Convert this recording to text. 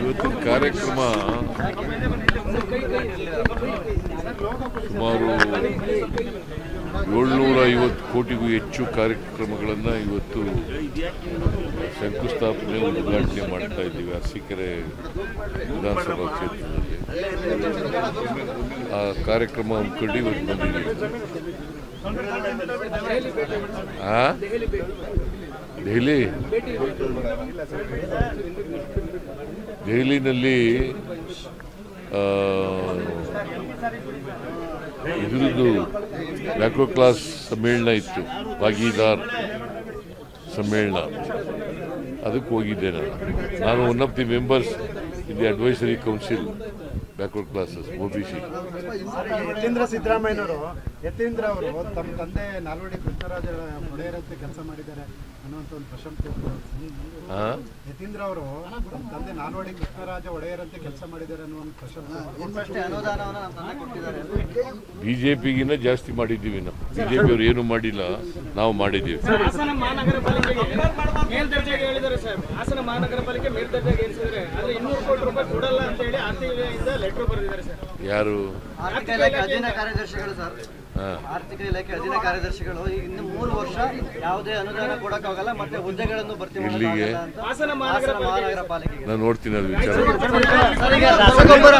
ಇವತ್ತಿನ ಕಾರ್ಯಕ್ರಮ ಸುಮಾರು ಏಳ್ನೂರ ಐವತ್ತು ಕೋಟಿಗೂ ಹೆಚ್ಚು ಕಾರ್ಯಕ್ರಮಗಳನ್ನು ಇವತ್ತು ಶಂಕುಸ್ಥಾಪನೆ ಉದ್ಘಾಟನೆ ಮಾಡ್ತಾ ಇದ್ದೀವಿ ಅರಸೀಕೆರೆ ವಿಧಾನಸಭಾ ಕ್ಷೇತ್ರದಲ್ಲಿ. ಆ ಕಾರ್ಯಕ್ರಮ ಹಮ್ಮಿಕೊಂಡು ಇವತ್ತು ಬಂದಿದ್ದೀವಿ ದೆಹಲಿ. ದೆಹಲಿನಲ್ಲಿ ಇದರದ್ದು ಮ್ಯಾಕ್ರೋ ಕ್ಲಾಸ್ ಸಮ್ಮೇಳನ ಇತ್ತು, ಭಾಗೀದಾರ್ ಸಮ್ಮೇಳನ. ಅದಕ್ಕೆ ಹೋಗಿದ್ದೆ ನಾನು. ನಾನು one of the members the advisory council backward classes O B C Yatindra ಸಿದ್ದರಾಮಯ್ಯನವರು ಯತೀಂದ್ರ ಅವರು ತಮ್ಮ ತಂದೆ ನಾಲ್ವಡಿ ಕೃಷ್ಣರಾಜ ಒಡೆಯರಂತೆ ಕೆಲಸ ಮಾಡಿದ್ದಾರೆ ಅನ್ನುವಂಥ ಒಂದು ಪ್ರಶಂಸೆ ಯತೀಂದ್ರ ಅವರು ತಮ್ಮ ತಂದೆ ನಾಲ್ವಡಿ ಕೃಷ್ಣರಾಜ ಒಡೆಯರಂತೆ ಕೆಲಸ ಮಾಡಿದ್ದಾರೆ ಅನ್ನೋ ಒಂದು ಪ್ರಶಂಸೆ. ನಿಮ್ಮಷ್ಟೇ ಅನುದಾನವನ್ನು ನಮ್ಮ ತಂದೆ ಕೊಟ್ಟಿದ್ದಾರೆ. ಬಿ ಜೆ ಪಿಗಿನ್ನ ಜಾಸ್ತಿ ಮಾಡಿದ್ದೀವಿ ನಾವು. ಬಿ ಜೆ ಪಿಯವರು ಏನು ಮಾಡಿಲ್ಲ ನಾವು ಮಾಡಿದ್ದೀವಿ. ಹಾಸನ ಮಹಾನಗರ ಪಾಲಿಕೆಗೆ ಮೇಲ್ದರ್ಜೆಗೆ ಹೇಳಿದ್ದಾರೆ ಸರ್. ಹಾಸನ ಮಹಾನಗರ ಪಾಲಿಕೆ ಕೋಟಿ ರೂಪಾಯಿ ಕೊಡಲ್ಲ ಅಂತ ಹೇಳಿ ಆರ್ಟಿಐಯಿಂದ ಲೆಟರ್ ಬರೆದಿದ್ದಾರೆ ಸರ್. ಯಾರು? ಆರ್ಥಿಕ ಇಲಾಖೆ ಅಧೀನ ಕಾರ್ಯದರ್ಶಿಗಳು ಸರ್. ಆರ್ಥಿಕ ಇಲಾಖೆ ಅಧೀನ ಕಾರ್ಯದರ್ಶಿಗಳು. ಈಗ ಇನ್ನು ಮೂರು ವರ್ಷ ಯಾವುದೇ ಅನುದಾನ ಕೊಡಕ್ಕಾಗಲ್ಲ ಮತ್ತೆ ಹುದ್ದೆಗಳನ್ನು ಬರ್ತೀವಿ ಅಂತ ಹಾಸನ ಮಹಾನಗರ ಪಾಲಿಕೆ ಮಹಾನಗರ ಪಾಲಿಕೆಗೆ. ನಾನು ನೋಡ್ತೀನಿ ಅದು ವಿಚಾರ. ಸರ್, ಈಗ ರಸಗೊಬ್ಬರ